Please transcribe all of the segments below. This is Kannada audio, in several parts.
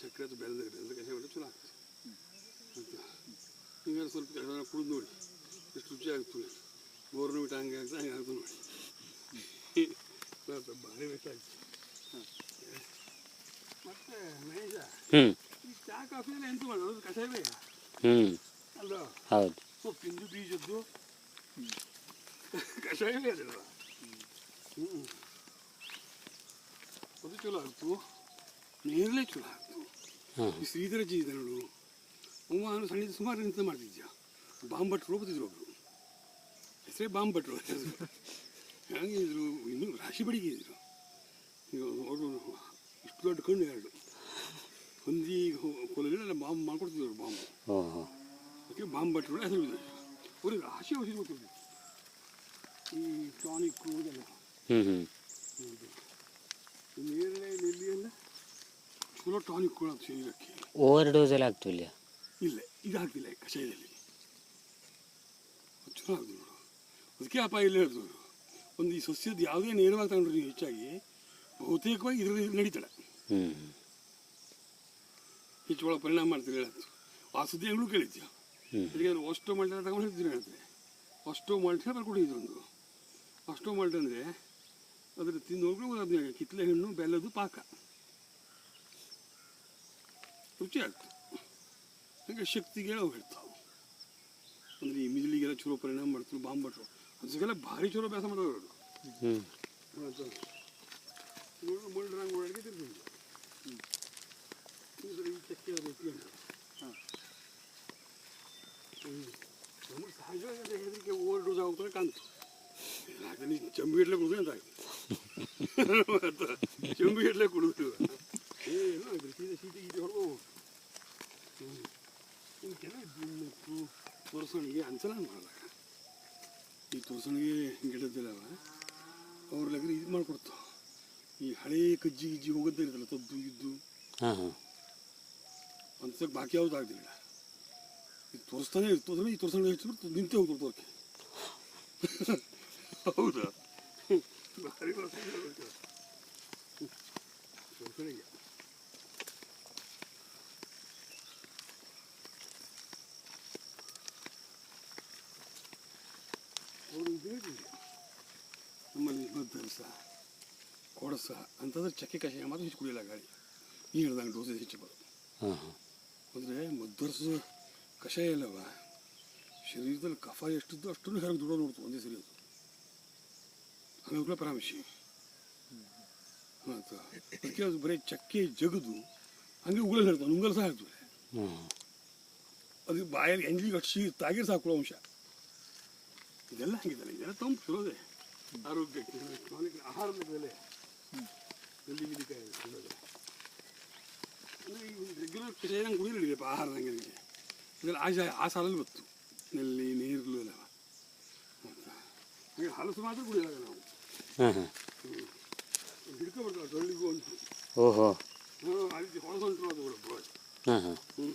ಸ್ವಲ್ಪ ಸಕ್ಕರೆ ಅಥವಾ ಬೆಲ್ಲದ ಬೆಲ್ಲದ ಕಷಾಯ ಮಾಡಿ ಚಲೋ ಆಗ್ತದೆ. ಅಂತ ಈಗ ಸ್ವಲ್ಪ ಕಷಾಯ ಕುಡಿದು ನೋಡಿ. ಎಷ್ಟು ರುಚಿ ಆಗ್ತದೆ. ಬಿಟ್ಟು ಹಂಗೆ ಆಗ್ತದೆ ಹಂಗೆ ಆಗ್ತದೆ ನೋಡಿ. ಭಾರಿ ಬೇಕಾಗ್ತದೆ ಮತ್ತೆ ಮಹೇಶ ಈ ಚಾ ಕಾಫಿ ಎಲ್ಲ ಎಂತ ಮಾಡೋದು? ಕಷಾಯವೇ ಅಲ್ಲ? ಹೌದು. ಸೊಪ್ಪಿಂದು ಬೀಜದ್ದು? ಕಷಾಯವೇ ಅದಲ್ಲ ಹ್ಞೂ ಅದು ಚಲೋ ಆಗ್ತು ಹಾಂ. ಈ ಶ್ರೀಧರ ಇದೆ ನೋಡು ಅವ ಅವನು ಸಣ್ಣ ಸುಮಾರು ನಿಂತ ಮಾಡ್ತಿದ್ದ ಬಾಂಬಟ್ರು ಹೋಗ್ತಿದ್ರು ಒಬ್ರು. ಹೆಸರೇ ಬಾಂಬಟ್ರು ಭಟ್ರು ಹೆಂಗಿದ್ರು ಇನ್ನೂ ರಾಶಿ ಬಡಿಗೆ ಇದ್ರು. ಅವರು ಇಷ್ಟು ದೊಡ್ಡ ಕಣ್ಣು ಎರಡು. ಹೊಂದಿ ಕೊಲಗಳೆಲ್ಲ ಬಾಂಬ್ ಮಾಡ್ಕೊಡ್ತಿದ್ರು ಬಾಂಬ್. ಅದಕ್ಕೆ ಬಾಂಬ್ ಭಟ್ರು ಹೆಸರು ಅವ್ರಿಗೆ ರಾಶಿ ಔಷಧಿ ಗೊತ್ತಿದ್ರು ಈ ಟಾನಿಕ್ ಇದೆಲ್ಲ. ನೇರಳೆ ನೆಲ್ಲಿ ಎಲ್ಲ ಅದು ಶರೀರಕ್ಕೆ. ಓವರ್ ಡೋಸಲ್ಲಿ ಆಗ್ತಿಲ್ಲ ಇಲ್ಲ. ಈಗ ಹಾಕ್ತಿಲ್ಲ ಕಷಾಯದಲ್ಲಿ ಚಲೋ ಆಗ್ತದೆ ನೋಡು. ಅದಕ್ಕೆ ಅಪಾಯ ಇಲ್ಲ ಹೇಳ್ತು ಒಂದು ಈ ಸಸ್ಯದ ಯಾವುದೇ ನೇರವಾಗಿ ತಗೊಂಡ್ರೆ ನೀವು ಹೆಚ್ಚಾಗಿ ಬಹುತೇಕವಾಗಿ ಇದರಲ್ಲಿ ನಡೀತಾಳೆ ಹೆಚ್ಚು ಒಳಗೆ ಪರಿಣಾಮ ಮಾಡ್ತೀರಿ ಹೇಳತ್ತು ಆ ಸುದ್ದಿ ಕೇಳಿದ್ಯ? ಹ್ಞೂ ಇದಕ್ಕೆ ಅಷ್ಟು ಮಾಲ್ಟ್ ತಗೊಂಡು ಹೇಳ್ತೀನಿ ಹೇಳ್ತಾರೆ ಅಷ್ಟು ಮಾಲ್ಟ್ ಬರ್ಕೊಟ್ಟಿದ್ರು ಒಂದು. ಅಷ್ಟು ಮಾಲ್ಟ್ ಅಂದರೆ ಅದ್ರ ತಿಂದು ಹೋಗ್ಬಿಟ್ಟು ಅದನ್ನ ಕಿತ್ತಲೆ ಹಣ್ಣು ಬೆಲ್ಲದು ಪಾಕ. ರುಚಿ ಆಗ್ತದೆ ಹಾಗೆ ಶಕ್ತಿಗೆ ಅವು ಹೇಳ್ತಾವೆ ಅಂದರೆ ಈ ಮಿದುಳಿಗೆಲ್ಲ ಚಲೋ ಪರಿಣಾಮ ಮಾಡ್ತಾರೆ ಬಾಂಬ್ ಭಟ್ರು ಅದಕ್ಕೆಲ್ಲ ಭಾರಿ ಚಲೋ ಅಭ್ಯಾಸ ಮಾಡೋರು ಅವರು ಹ್ಞೂ ಮುಳ್ಳ್ರಂಗ್ ಒಳಗೆ ತಿರ್ಗಿದ್ರು ಈ ಚಕ್ಕೆ ರೀತಿ ನಮಗೆ ಸಹಜವಾಗಿ ಅಂತ ಹೇಳಿದ್ರೆ ಓವರ್ ಡೋಸ್ ಆಗ್ತಾರೆ ಕಾಣ್ತು ಯಾಕೆ ನೀ ಚಂಬಿ ಇಡ್ಲೆ ಕುಡಿದು ಅಂತ ಆಯ್ತು ಚಂಬಿ ಇಡ್ಲೆ ಕುಡಿದು ಅವ್ರ ಲಗ್ನ ಇದು ಮಾಡ್ಕೊಡ್ತಾವ ಈ ಹಳೇ ಕಜ್ಜಿ ಗಿಜ್ಜಿ ಹೋಗೋದೇ ಇರ್ತಲ್ಲ ತದ್ದು ಇದ್ದು ಹಾಂ ಹಾಂ. ಅಂತ ಬಾಕಿ ಯಾವ್ದು ಆಗ್ತಿಲ್ಲ ಇದು ತೋರಿಸ್ತಾನೆ ಇರ್ತದ್ರೆ ಈ ತೋರಿಸೋಣ ಹೆಚ್ಚು ನಿಂತೆ ಹೋಗ್ತಾರೆ ತೋರ್ಕೆ ಹೌದಾ? ಭಾರಿ ತೋರಿಸೋಣಿಗೆ ಅವರು. ಇದೇ ರೀತಿ. ನಮ್ಮಲ್ಲಿ ಸಹ ಕೊಡಸ ಅಂತಂದ್ರೆ ಚಕ್ಕೆ ಕಷಾಯ ಮಾತ್ರ ಹೆಚ್ಚು ಕುಡಿಯಲ್ಲ ಗಾಳಿ ನೀ ಹೇಳ್ದಂಗೆ ಡೋಸೇಜ್ ಹೆಚ್ಚು ಬರೋದು ಅಂದರೆ ಮದ್ದರ್ಸು ಕಷಾಯ ಇಲ್ಲವ? ಶರೀರದಲ್ಲಿ ಕಫ ಎಷ್ಟಿದ್ದು ಅಷ್ಟು ಹೊರಗೆ ದುಡೋ ನೋಡ್ತು ಒಂದೇ ಸರಿ ಅದು ಹಂಗಾಗ್ಲೇ ಪರಾಮರ್ಶಿ. ಮತ್ತು ಅದಕ್ಕೆ ಅದು ಬರೀ ಚಕ್ಕೆ ಜಗದು ಹಂಗೆ ಉಗುಳಲ್ಲಿ ಹೇಳ್ತಾವೆ ಉಂಗಲ್ ಸಹ ಹ್ಞೂ ಅದು ಬಾಯಲ್ಲಿ ಎಂಜಿಗೆ ಶೀ ತಾಗಿರ್ ಸಾಕು ಅಂಶ. ಇದೆಲ್ಲ ಹಂಗಿದಲ್ಲ ಇದೆಲ್ಲ ತಂಪು ಚಲೋದೆ ಆರೋಗ್ಯಕ್ಕೆ chronic ಆಹಾರದ ಮೇಲೆ ಎಲ್ಲಿ ಗಿಲಿಕಾಯಿ ತಿನ್ನೋದು ಅಂದರೆ ಈ ರೆಗ್ಯುಲರ್ ಕಷಾಯ ನಂಗೆ ಕುಡಿಯಲಿದೆಯಪ್ಪ ಆಹಾರದಂಗೆ ನನಗೆ ಇದೆಲ್ಲ ಆ ಜಾ- ಆ ಸಾಲಲ್ಲಿ ಬತ್ತು ನೆಲ್ಲಿ ನೀರು ಎಲ್ಲ. ಹಾಗೆ ಹಲಸು ಮಾತ್ರ ಕುಡಿಯಲ್ಲ ನಾವು. ಹಾಂ ಹಾಂ. ಹಿಡ್ಕೊಬಿಡ್ತಾವೆ ಡೊಳ್ಳಿಗೂ ಅಂತ ಓಹೋ. ಅಲ್ಲಿ ಹೊಳಸಂಟು ಅದು ಕೂಡ ಹಾಂ ಹಾಂ. ಹ್ಞೂ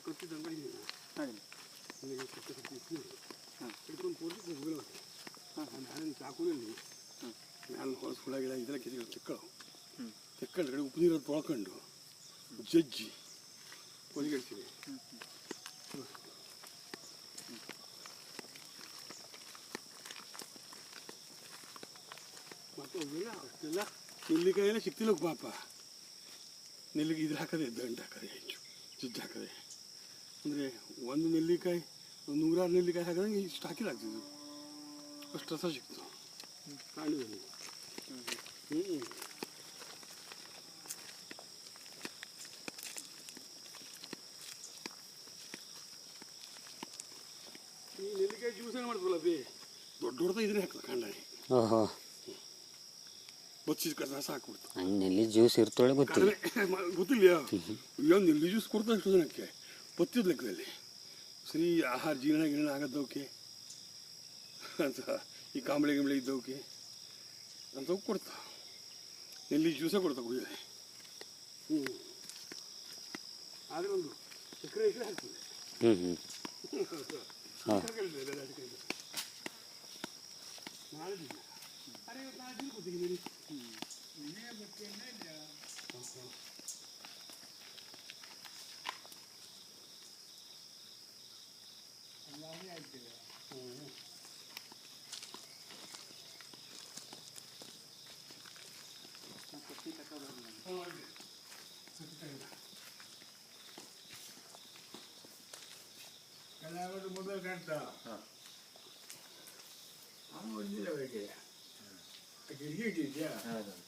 ಕಟ್ಟಿದಂಗೆ ಇದೆಯಲ್ಲ ನನಗೆ ಕಟ್ಟಿ ಕಟ್ಟಿ ಇಟ್ಟಿದ್ದು. ಹಿಡ್ಕೊಂಡು ಪೂರ್ತಿ ಮುಗಿಲ್ಲ ನಾನು ಚಾಕುನಲ್ಲಿ ನಾನು ಹೊಲಸು ಹುಳ ಗಿಡ ಇದೆಲ್ಲ ಕಿತ್ಕೊಂಡು ತಿಕ್ಕಳು ತಿಕ್ಕೊಂಡು ಕಡೆ ಉಪ್ಪು ನೀರು ತೊಳ್ಕೊಂಡು ಜಜ್ಜಿ ಒಣಗಿಡ್ತೀವಿ ಮತ್ತು ಹೋಗಿಲ್ಲ ಅಷ್ಟೆಲ್ಲ ನೆಲ್ಲಿಕಾಯಿ ಎಲ್ಲ ಸಿಕ್ತಿಲ್ಲ ಪಾಪ ನೆಲ್ಲಿಗೆ ಇದ್ರ ಹಾಕದೆ ದಂಡ ಹಾಕದೆ ಹೆಚ್ಚು ಜಜ್ಜಿ ಹಾಕದೆ ಅಂದರೆ ಒಂದು ನೆಲ್ಲಿಕಾಯಿ ಒಂದು ನೂರಾರು ನೆಲ್ಲಿಕಾಯಿ ಹಾಕಿದಂಗೆ ಇಷ್ಟು ಹಾಕಿದ ಆಗ್ತಿದ್ದು ಅಷ್ಟು ರಸ ಸಿಕ್ತು ಕಾಣಿದಲ್ಲಿ ಹ್ಞೂ ಈ ನೆಲ್ಲಿಕಾಯಿ ಜ್ಯೂಸ್ ಏನು ಮಾಡ್ತವಲ್ಲ ಬೇ ದೊಡ್ಡ ದೊಡ್ಡದ ಇದ್ರೆ ಹಾಕಲ್ಲ ಕಾಂಡ ಓಹೋ ಬಚ್ಚಿದ ಕಸ ರಸ ಹಾಕ್ಬಿಡ್ತು ಹಣ್ಣಲ್ಲಿ ಜ್ಯೂಸ್ ಇರ್ತೊಳೆ ಗೊತ್ತಿಲ್ಲ ಕಡಿಮೆ ಮ- ಗೊತ್ತಿಲ್ಲ ಒಂದು ನೆಲ್ಲಿ ಜ್ಯೂಸ್ ಕೊಡ್ತಾರೆ ಎಷ್ಟು ಜನಕ್ಕೆ ಬತ್ತಿದ ಲೆಕ್ಕದಲ್ಲಿ ಸರಿ ಆಹಾರ ಜೀರ್ಣ ಗಿರ್ಣ ಆಗದ್ದೋಕೆ. ಅಂತ ಈ ಕಾಂಬಳೆ ಗಿಂಬಳೆ ಇದ್ದವಕ್ಕೆ ಅಂತ ಕೊಡ್ತಾ. ನೆಲ್ಲಿ ಜ್ಯೂಸೇ ಕೊಡ್ತಾ ಕುಡಿಯೋದೆ ಹ್ಞೂ ಆದರೆ ಒಂದು ಸಕ್ಕರೆ ಎಕರೆ ಹಾಕ್ತದೆ ಹ್ಞೂ ಹ್ಞೂ ಹಾಂ. ಮಾಡಿದ್ದಿಲ್ಲ ಅರೆ ಇವತ್ತು ನಾಳೆ ನೀರು ಕೊಡ್ತೀನಿ ಕಲಾವಿದ ಮೊಬೈಲ್ ಕಾಣ್ತಾ. ಅವನು ಅವರಿಗೆ. ಗಿರಿಗಿಟ್ಟಿದ್ಯಾ ಹೌದು.